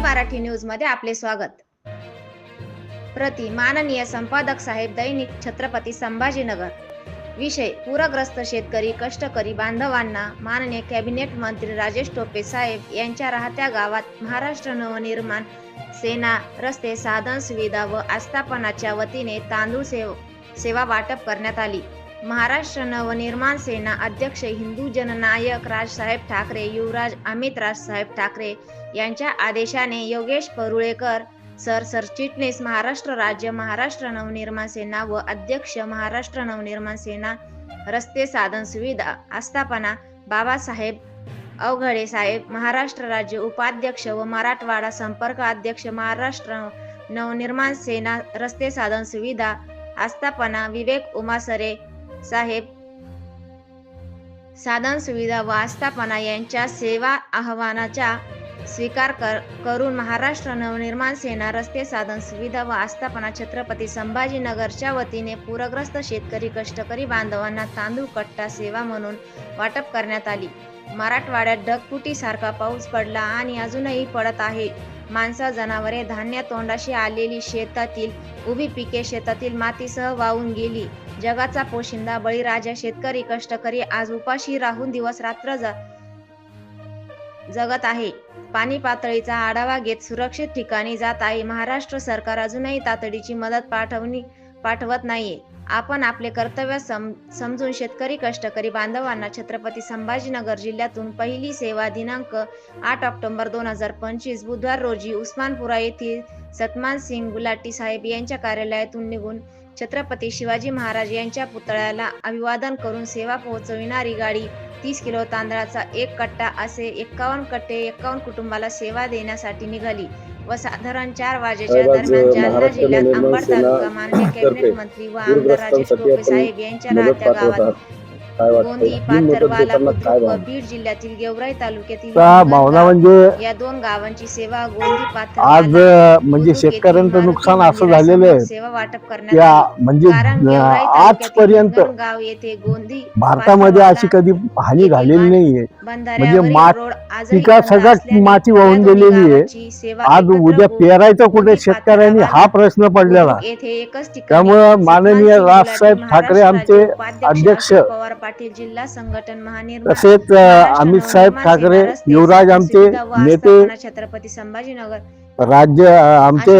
मराठी न्यूजमध्ये आपले स्वागत. प्रति माननीय संपादक साहेब दैनिक छत्रपती संभाजीनगर. विषय पूरग्रस्त शेतकरी कष्टकरी बांधवांना माननीय कॅबिनेट मंत्री राजेश टोपे साहेब यांच्या राहत्या गावात महाराष्ट्र नवनिर्माण सेना रस्ते साधन सुविधा व आस्थापनाच्या वतीने तांदूळ सेव सेवा वाटप करण्यात आली. महाराष्ट्र नवनिर्माण सेना अध्यक्ष हिंदू जननायक राजसाहेब ठाकरे युवराज अमित राजसाहेब ठाकरे यांच्या आदेशाने योगेश परुळेकर सर सरचिटणीस महाराष्ट्र राज्य महाराष्ट्र नवनिर्माण सेना व अध्यक्ष महाराष्ट्र नवनिर्माण सेना रस्ते साधन सुविधा आस्थापना बाबासाहेब अवघडे साहेब महाराष्ट्र राज्य उपाध्यक्ष व मराठवाडा संपर्क अध्यक्ष महाराष्ट्र नवनिर्माण सेना रस्ते साधन सुविधा आस्थापना विवेक उमासरे साहेब साधन सुविधा व आस्थापना यांच्या सेवा आव्हानाच्या स्वीकार कर करून महाराष्ट्र नवनिर्माण सेना रस्ते साधन सुविधा व आस्थापना छत्रपती संभाजीनगरच्या वतीने पूरग्रस्त शेतकरी कष्टकरी बांधवांना तांदूळ कट्टा सेवा म्हणून वाटप करण्यात आली. मराठवाड्यात ढगफुटीसारखा पाऊस पडला आणि अजूनही पडत आहे. माणसा जनावरे धान्य तोंडाशी आलेली शेतातील उभी पिके शेतातील मातीसह वाहून गेली. जगाचा पोशिंदा बळीराजा शेतकरी कष्टकरी आज उपाशी राहून दिवस रात्र जा जगत आहे. पाणी पातळीचा आढावा घेत सुरक्षित ठिकाणी जात आहे. महाराष्ट्र सरकार अजूनही तातडीची मदत पाठवणी पाठवत नाहीये. आपण आपले कर्तव्य सम समजून शेतकरी कष्टकरी बांधवांना छत्रपती संभाजीनगर जिल्ह्यातून पहिली सेवा दिनांक आठ ऑक्टोबर दोन हजार पंचवीस बुधवार रोजी उस्मानपुरा येथील सतमान सिंग गुलाटी साहेब यांच्या कार्यालयातून निघून छत्रपती शिवाजी महाराज यांच्या पुतळ्याला अभिवादन करून सेवा पोहोचविणारी गाडी तीस किलो तांदळाचा एक कट्टा असे एक्कावन्न कट्टे एक्कावन्न कुटुंबाला सेवा देण्यासाठी निघाली व साधारण चार वाजेच्या दरम्यान जालना जिल्ह्यात अंबड तालुका माननीय कॅबिनेट मंत्री व आमदार राजेश टोपे साहेब यांच्या राहत्या गावात काय वाटतं गोंदी व बीड जिल्ह्यातील गेवराई तालुक्यातील भावना म्हणजे या दोन गावांची सेवा गोंदी आज म्हणजे शेतकऱ्यांचं नुकसान असं झालेलं आहे. सेवा वाटप करण्यात त्या आली. म्हणजे कारण अ, गेवराई तालुक्यातील आजपर्यंत हिंगणगाव येथे गोंदी भारतामध्ये अशी कधी हानी झालेली नाहीये. बंधाऱ्यावरील मात- रोड आजही पिका बंद सगळ्यात असल्याने माती या वाहून दोन्ही गेलेली आहे. गावांची सेवा आज एकत्र उद्या पेरायचं कुठे गोंदी शेतकऱ्यांनी? हा प्रश्न पडलेला. येथे एकच ठिकाणी त्यामुळं सन्मान माननीय सिंग राजसाहेब ठाकरे आमचे उपाध्यक्ष अध्यक्ष अशोक पवार पाटील जिल्हा संघटन महानिर्माण तसेच अमित साहेब ठाकरे युवराज आमचे नेते छत्रपती संभाजीनगर राज्य आमचे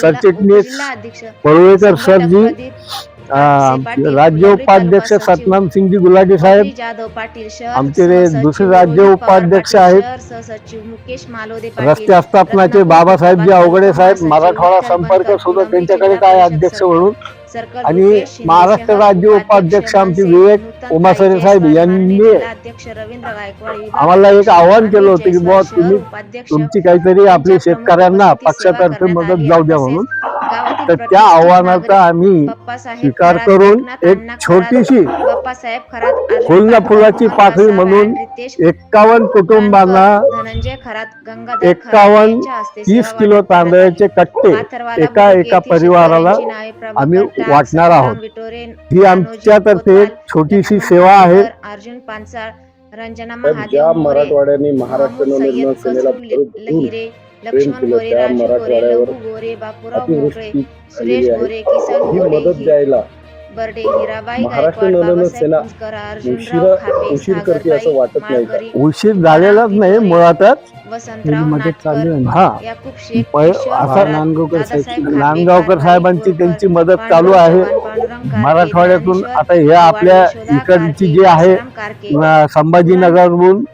सरचिटणीस पळवेकर सरजी राज्य उपाध्यक्ष सतनाम सिंगजी गुलाटी साहेब जाधव पाटील आमचे दुसरे राज्य उपाध्यक्ष आहेत. सहसचिव मुकेश मालोदे रस्ते रत्नापूर बाबासाहेबजी अवघडे साहेब मराठवाडा संपर्क सुद्धा त्यांच्याकडे काय अध्यक्ष म्हणून आणि महाराष्ट्र राज्य उपाध्यक्ष आमचे विवेक उमासरे साहेब यांनी आम्हाला एक आव्हान केलं होतं की बुवा तुम्ही तुमची काहीतरी आपली यांच्या शेतकऱ्यांना पक्षातर्फे मदत. जाऊ द्या म्हणून तर त्या आव्हानाचा आम्ही स्वीकार करून एक छोटीशी पाकळी वसावा, म्हणून एक्कावन्न कुटुंबांना कानकर, धनंजय खरात गंगाधर खरात एक्कावन्न तीस किलो तांदळाचे. कट्टे एका एका परिवाराला आम्ही वाटणार आहोत. ही आमच्यातर्फे छोटीशी सेवा आहे अर्जुन पानसाळ रंजना महादेव मराठवाड्याने महाराष्ट्र लक्ष्मण गोरे राजू गोरे मराठवाड्यावर लघु गोरे बापूराव मोकळे अतिवृष्टी सुरेश झालेली आहे. गोरे किसन गोरे मदत द्यायला बर्डे हिराबाई महाराष्ट्र गायकवाड नवनिर्माण बाबासाहेब सेना कुंजकर अर्जुनराव उशिरा- खापे सागरबाई झालेलाच नाही मुळातच. वसंतराव मदत चालू नाटकर हा. याकूब शेख नांदगावकर साहेबांची त्यांची मदत चालू आहे. मराठवाड्यातून आता हे आपल्या इकडची जी आहे संभाजीनगरहून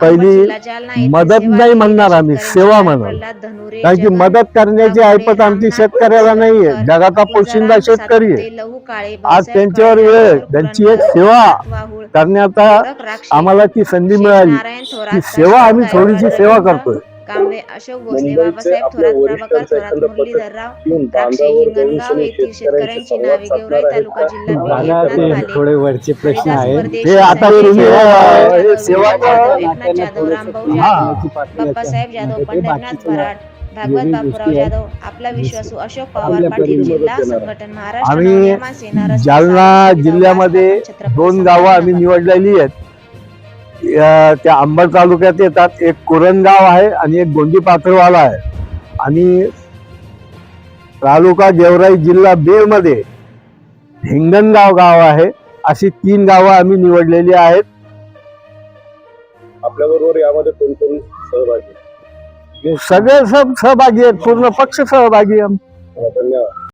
पहिली मदत नाही म्हणणार आम्ही, सेवा नावे म्हणू. प्रल्हाद धनुरे, कारण की मदत करण्याची ऐपत आमची शेतकऱ्याला नाहीये. जगाचा पोशिंदा शेतकरी. आहे आज त्यांच्यावर वेळ त्यांची एक सेवा करण्याचा आम्हाला ती संधी मिळाली. ती सेवा आम्ही थोडीशी सेवा करतोय. कांबळे अशोक भोसले बाबासाहेब थोरात प्रभाकर थोरात मुरलीधरराव येऊन राक्षे बांधावर हिंगणगाव येथील शेतकऱ्यांची नावे गेवराई तालुका? जिल्हा थोडे वरचे प्रश्न हे हे हा. बाप्पासाहेब जाधव पंढरनाथ भराड भागवत बापूराव. जाधव आपला विश्वासू अशोक पवार पाटील जिल्हा. संघटन महाराष्ट्र जालना जिल्ह्यामध्ये दोन गावं आम्ही. निवडलेली आहेत त्या अंबड तालुक्यात येतात. एक कुरणगाव आहे आणि एक गोंदी पात्रवाला आहे. आणि तालुका गेवराई जिल्हा बीडमध्ये हिंगणगाव गाव आहे. अशी तीन गावं आम्ही निवडलेली आहेत. आपल्या बरोबर यामध्ये कोण कोण सहभागी? सगळे सब सहभागी आहेत. पूर्ण पक्ष सहभागी धन्यवाद.